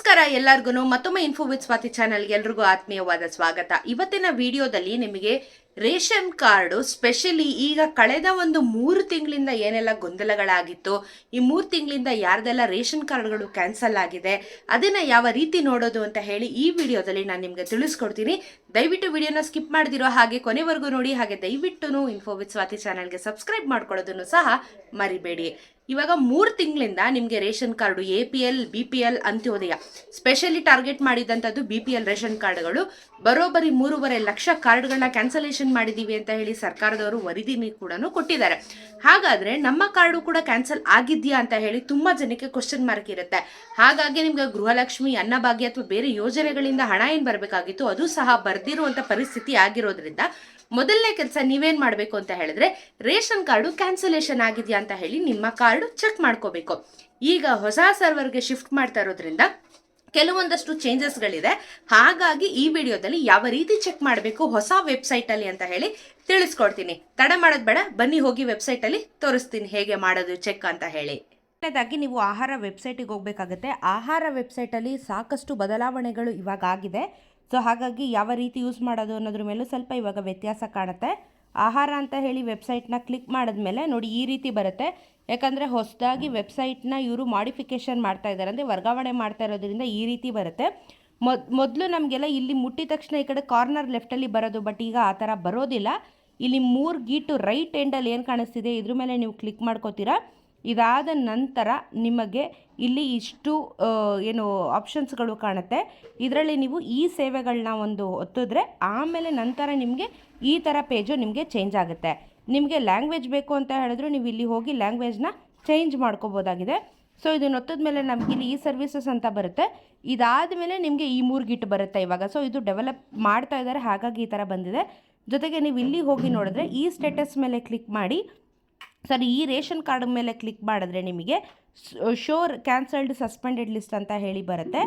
ನಮಸ್ಕಾರ ಎಲ್ಲರಿಗೂ ಮತ್ತೊಮ್ಮೆ ಇನ್ಫೋ ವಿತ್ ಸ್ವಾತಿ ಚಾನಲ್ಗೆ ಎಲ್ರಿಗೂ ಆತ್ಮೀಯವಾದ ಸ್ವಾಗತ. ಇವತ್ತಿನ ವಿಡಿಯೋದಲ್ಲಿ ನಿಮಗೆ ರೇಷನ್ ಕಾರ್ಡು ಸ್ಪೆಷಲಿ ಈಗ ಕಳೆದ ಒಂದು ಮೂರು ತಿಂಗಳಿಂದ ಏನೆಲ್ಲ ಗೊಂದಲಗಳಾಗಿತ್ತು, ಈ ಮೂರು ತಿಂಗಳಿಂದ ಯಾರ್ದೆಲ್ಲ ರೇಷನ್ ಕಾರ್ಡ್ಗಳು ಕ್ಯಾನ್ಸಲ್ ಆಗಿದೆ, ಅದನ್ನ ಯಾವ ರೀತಿ ನೋಡೋದು ಅಂತ ಹೇಳಿ ಈ ವಿಡಿಯೋದಲ್ಲಿ ನಾನು ನಿಮಗೆ ತಿಳಿಸ್ಕೊಡ್ತೀನಿ. ದಯವಿಟ್ಟು ವಿಡಿಯೋನ ಸ್ಕಿಪ್ ಮಾಡಿದಿರೋ ಹಾಗೆ ಕೊನೆವರೆಗೂ ನೋಡಿ, ಹಾಗೆ ದಯವಿಟ್ಟು ಇನ್ಫೋ ವಿತ್ ಸ್ವಾತಿ ಚಾನಲ್ಗೆ ಸಬ್ಸ್ಕ್ರೈಬ್ ಮಾಡ್ಕೊಳ್ಳೋದನ್ನು ಸಹ ಮರಿಬೇಡಿ. ಇವಾಗ ಮೂರು ತಿಂಗಳಿಂದ ನಿಮಗೆ ration card, A P L, B P L Antyodaya specially target ಮಾಡಿದಂಥದ್ದು B P L ration ಕಾರ್ಡ್ಗಳು. ಬರೋಬ್ಬರಿ ಮೂರುವರೆ ಲಕ್ಷ ಕಾರ್ಡ್ಗಳನ್ನ ಕ್ಯಾನ್ಸಲೇಷನ್ ಮಾಡಿದ್ದೀವಿ ಅಂತ ಹೇಳಿ ಸರ್ಕಾರದವರು ವರದಿನಿ ಕೂಡ ಕೊಟ್ಟಿದ್ದಾರೆ. ಹಾಗಾದರೆ ನಮ್ಮ ಕಾರ್ಡು ಕೂಡ ಕ್ಯಾನ್ಸಲ್ ಆಗಿದೆಯಾ ಅಂತ ಹೇಳಿ ತುಂಬ ಜನಕ್ಕೆ ಕ್ವಶನ್ ಮಾರ್ಕ್ ಇರುತ್ತೆ. ಹಾಗಾಗಿ ನಿಮಗೆ ಗೃಹಲಕ್ಷ್ಮಿ ಅನ್ನಭಾಗ್ಯ ಅಥವಾ ಬೇರೆ ಯೋಜನೆಗಳಿಂದ ಹಣ ಏನು ಬರಬೇಕಾಗಿತ್ತು ಅದು ಸಹ ಬರ್ದಿರುವಂಥ ಪರಿಸ್ಥಿತಿ ಆಗಿರೋದ್ರಿಂದ ಮೊದಲನೇ ಕೆಲಸ ನೀವೇನು ಮಾಡಬೇಕು ಅಂತ ಹೇಳಿದ್ರೆ ರೇಷನ್ ಕಾರ್ಡು ಕ್ಯಾನ್ಸಲೇಷನ್ ಆಗಿದೆಯಾ ಅಂತ ಹೇಳಿ ನಿಮ್ಮ ಕಾರ್ಡು ಚೆಕ್ ಮಾಡ್ಕೋಬೇಕು. ಈಗ ಹೊಸ ಸರ್ವರ್ಗೆ ಶಿಫ್ಟ್ ಮಾಡ್ತಾ ಇರೋದ್ರಿಂದ ಕೆಲವೊಂದಷ್ಟು ಚೇಂಜಸ್ಗಳಿದೆ ಹಾಗಾಗಿ ಈ ವಿಡಿಯೋದಲ್ಲಿ ಯಾವ ರೀತಿ ಚೆಕ್ ಮಾಡಬೇಕು ಹೊಸ ವೆಬ್ಸೈಟಲ್ಲಿ ಅಂತ ಹೇಳಿ ತಿಳಿಸ್ಕೊಡ್ತೀನಿ. ತಡ ಮಾಡೋದು ಬೇಡ, ಬನ್ನಿ ಹೋಗಿ ವೆಬ್ಸೈಟಲ್ಲಿ ತೋರಿಸ್ತೀನಿ ಹೇಗೆ ಮಾಡೋದು ಚೆಕ್ ಅಂತ ಹೇಳಿ. ಮೊದಲನೇದಾಗಿ ನೀವು ಆಹಾರ ವೆಬ್ಸೈಟಿಗೆ ಹೋಗಬೇಕಾಗುತ್ತೆ. ಆಹಾರ ವೆಬ್ಸೈಟಲ್ಲಿ ಸಾಕಷ್ಟು ಬದಲಾವಣೆಗಳು ಇವಾಗ ಆಗಿದೆ. ಸೊ ಹಾಗಾಗಿ ಯಾವ ರೀತಿ ಯೂಸ್ ಮಾಡೋದು ಅನ್ನೋದ್ರ ಮೇಲೂ ಸ್ವಲ್ಪ ಇವಾಗ ವ್ಯತ್ಯಾಸ ಕಾಣುತ್ತೆ. ಆಹಾರ ಅಂತ ಹೇಳಿ ವೆಬ್ಸೈಟ್ನ ಕ್ಲಿಕ್ ಮಾಡಿದ್ಮೇಲೆ ನೋಡಿ ಈ ರೀತಿ ಬರುತ್ತೆ. ಯಾಕಂದರೆ ಹೊಸದಾಗಿ ವೆಬ್ಸೈಟ್ನ ಇವರು ಮಾಡಿಫಿಕೇಷನ್ ಮಾಡ್ತಾ ಇದ್ದಾರೆ ಅಂದರೆ ವರ್ಗಾವಣೆ ಮಾಡ್ತಾ ಇರೋದ್ರಿಂದ ಈ ರೀತಿ ಬರುತ್ತೆ. ಮೊದ್, ಮೊದಲು ನಮಗೆಲ್ಲ ಇಲ್ಲಿ ಮುಟ್ಟಿದ ತಕ್ಷಣ ಈ ಕಡೆ ಕಾರ್ನರ್ ಲೆಫ್ಟಲ್ಲಿ ಬರೋದು ಬಟ್ ಈಗ ಆ ಥರ ಬರೋದಿಲ್ಲ. ಇಲ್ಲಿ ಮೂರು ಗೀಟು ರೈಟ್ ಎಂಡಲ್ಲಿ ಏನು ಕಾಣಿಸ್ತಿದೆ? ಇದ್ರ ಮೇಲೆ ನೀವು ಕ್ಲಿಕ್ ಮಾಡ್ಕೋತೀರಾ? ಇದಾದ ನಂತರ ನಿಮಗೆ ಇಲ್ಲಿ ಇಷ್ಟು ಏನು ಆಪ್ಷನ್ಸ್ಗಳು ಕಾಣುತ್ತೆ. ಇದರಲ್ಲಿ ನೀವು ಈ ಸೇವೆಗಳನ್ನ ಒಂದು ಒತ್ತಿದ್ರೆ ಆಮೇಲೆ ನಂತರ ನಿಮಗೆ ಈ ಥರ ಪೇಜು ನಿಮಗೆ ಚೇಂಜ್ ಆಗುತ್ತೆ. ನಿಮಗೆ ಲ್ಯಾಂಗ್ವೇಜ್ ಬೇಕು ಅಂತ ಹೇಳಿದ್ರು ನೀವು ಇಲ್ಲಿ ಹೋಗಿ ಲ್ಯಾಂಗ್ವೇಜ್ನ ಚೇಂಜ್ ಮಾಡ್ಕೋಬೋದಾಗಿದೆ. ಸೊ ಇದನ್ನ ಒತ್ತದ ಮೇಲೆ ನಮ್ಗೆ ಇಲ್ಲಿ ಈ ಸರ್ವಿಸಸ್ ಅಂತ ಬರುತ್ತೆ. ಇದಾದ ಮೇಲೆ ನಿಮಗೆ ಈ ಮೂರು ಗಿಟ್ ಬರುತ್ತೆ ಇವಾಗ. ಸೊ ಇದು ಡೆವಲಪ್ ಮಾಡ್ತಾ ಇದ್ದಾರೆ ಹಾಗಾಗಿ ಈ ಥರ ಬಂದಿದೆ. ಜೊತೆಗೆ ನೀವು ಇಲ್ಲಿ ಹೋಗಿ ನೋಡಿದ್ರೆ ಈ ಸ್ಟೇಟಸ್ ಮೇಲೆ ಕ್ಲಿಕ್ ಮಾಡಿ, ಸರಿ, ಈ ರೇಷನ್ ಕಾರ್ಡ್ ಮೇಲೆ ಕ್ಲಿಕ್ ಮಾಡಿದ್ರೆ ನಿಮಗೆ ಶೋರ್ ಕ್ಯಾನ್ಸಲ್ಡ್ ಸಸ್ಪೆಂಡೆಡ್ ಲಿಸ್ಟ್ ಅಂತ ಹೇಳಿ ಬರುತ್ತೆ.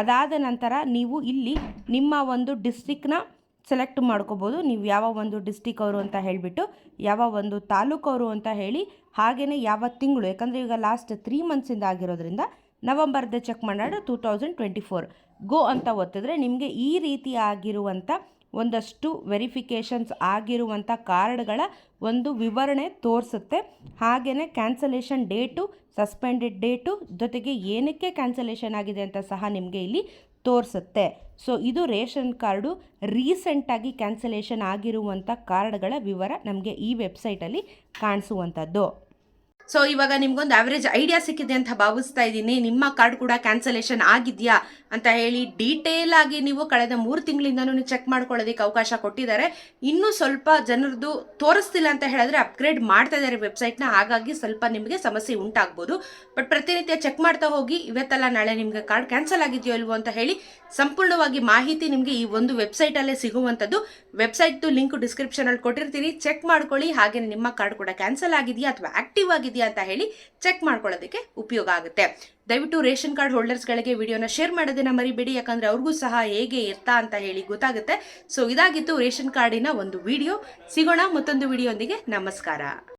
ಅದಾದ ನಂತರ ನೀವು ಇಲ್ಲಿ ನಿಮ್ಮ ಒಂದು ಡಿಸ್ಟಿಕ್ನ ಸೆಲೆಕ್ಟ್ ಮಾಡ್ಕೋಬೋದು. ನೀವು ಯಾವ ಒಂದು ಡಿಸ್ಟಿಕ್ ಅವರು ಅಂತ ಹೇಳಿಬಿಟ್ಟು, ಯಾವ ಒಂದು ತಾಲೂಕವರು ಅಂತ ಹೇಳಿ ಹಾಗೆಯೇ ಯಾವ ತಿಂಗಳು, ಯಾಕಂದರೆ ಈಗ ಲಾಸ್ಟ್ ತ್ರೀ ಮಂತ್ಸಿಂದ ಆಗಿರೋದ್ರಿಂದ ನವಂಬರ್ದೇ ಚೆಕ್ ಮಾಡೋಣ two thousand twenty four go ಅಂತ ಒತ್ತಿದ್ರೆ ನಿಮಗೆ ಈ ರೀತಿ ಆಗಿರುವಂಥ ಒಂದಷ್ಟು ವೆರಿಫಿಕೇಷನ್ಸ್ ಆಗಿರುವಂಥ ಕಾರ್ಡ್ಗಳ ಒಂದು ವಿವರಣೆ ತೋರಿಸುತ್ತೆ. ಹಾಗೆಯೇ ಕ್ಯಾನ್ಸಲೇಷನ್ ಡೇಟು ಸಸ್ಪೆಂಡೆಡ್ ಡೇಟು ಜೊತೆಗೆ ಏನಕ್ಕೆ ಕ್ಯಾನ್ಸಲೇಷನ್ ಆಗಿದೆ ಅಂತ ಸಹ ನಿಮಗೆ ಇಲ್ಲಿ ತೋರಿಸುತ್ತೆ. ಸೊ ಇದು ರೇಷನ್ ಕಾರ್ಡು ರೀಸೆಂಟಾಗಿ ಕ್ಯಾನ್ಸಲೇಷನ್ ಆಗಿರುವಂಥ ಕಾರ್ಡ್ಗಳ ವಿವರ ನಮಗೆ ಈ ವೆಬ್ಸೈಟಲ್ಲಿ ಕಾಣಿಸುವಂಥದ್ದು. ಸೊ ಇವಾಗ ನಿಮ್ಗೊಂದು ಆವ್ರೇಜ್ ಐಡಿಯಾ ಸಿಕ್ಕಿದೆ ಅಂತ ಭಾವಿಸ್ತಾ ಇದ್ದೀನಿ. ನಿಮ್ಮ ಕಾರ್ಡ್ ಕೂಡ ಕ್ಯಾನ್ಸಲೇಷನ್ ಆಗಿದೆಯಾ ಅಂತ ಹೇಳಿ ಡೀಟೇಲ್ ಆಗಿ ನೀವು ಕಳೆದ ಮೂರು ತಿಂಗಳಿಂದನೂ ಚೆಕ್ ಮಾಡ್ಕೊಳ್ಳೋದಕ್ಕೆ ಅವಕಾಶ ಕೊಟ್ಟಿದ್ದಾರೆ. ಇನ್ನೂ ಸ್ವಲ್ಪ ಜನರದು ತೋರಿಸ್ತಿಲ್ಲ ಅಂತ ಹೇಳಿದ್ರೆ ಅಪ್ಗ್ರೇಡ್ ಮಾಡ್ತಾ ಇದ್ದಾರೆ ವೆಬ್ಸೈಟ್ನ ಹಾಗಾಗಿ ಸ್ವಲ್ಪ ನಿಮಗೆ ಸಮಸ್ಯೆ ಉಂಟಾಗ್ಬೋದು. ಬಟ್ ಪ್ರತಿನಿತ್ಯ ಚೆಕ್ ಮಾಡ್ತಾ ಹೋಗಿ, ಇವತ್ತೆಲ್ಲ ನಾಳೆ ನಿಮಗೆ ಕಾರ್ಡ್ ಕ್ಯಾನ್ಸಲ್ ಆಗಿದೆಯೋ ಇಲ್ವೋ ಅಂತ ಹೇಳಿ ಸಂಪೂರ್ಣವಾಗಿ ಮಾಹಿತಿ ನಿಮಗೆ ಈ ಒಂದು ವೆಬ್ಸೈಟಲ್ಲೇ ಸಿಗುವಂಥದ್ದು. ವೆಬ್ಸೈಟ್ದು ಲಿಂಕ್ ಡಿಸ್ಕ್ರಿಪ್ಷನಲ್ಲಿ ಕೊಟ್ಟಿರ್ತೀನಿ. ಚೆಕ್ ಮಾಡ್ಕೊಳ್ಳಿ ಹಾಗೆ ನಿಮ್ಮ ಕಾರ್ಡ್ ಕೂಡ ಕ್ಯಾನ್ಸಲ್ ಆಗಿದೆಯಾ ಅಥವಾ ಆಕ್ಟಿವ್ ಆಗಿದೆಯಾ ಅಂತ ಹೇಳಿ ಚೆಕ್ ಮಾಡ್ಕೊಳ್ಳೋದಕ್ಕೆ ಉಪಯೋಗ ಆಗುತ್ತೆ. ದಯವಿಟ್ಟು ರೇಷನ್ ಕಾರ್ಡ್ ಹೋಲ್ಡರ್ಸ್ಗಳಿಗೆ ವಿಡಿಯೋನ ಶೇರ್ ಮಾಡೋದನ್ನ ಮರಿಬೇಡಿ, ಯಾಕಂದ್ರೆ ಅವ್ರಿಗೂ ಸಹ ಹೇಗೆ ಇರ್ತಾ ಅಂತ ಹೇಳಿ ಗೊತ್ತಾಗುತ್ತೆ. ಸೊ ಇದಾಗಿತ್ತು ರೇಷನ್ ಕಾರ್ಡಿನ ಒಂದು ವಿಡಿಯೋ. ಸಿಗೋಣ ಮತ್ತೊಂದು ವಿಡಿಯೋಂದಿಗೆ ನಮಸ್ಕಾರ.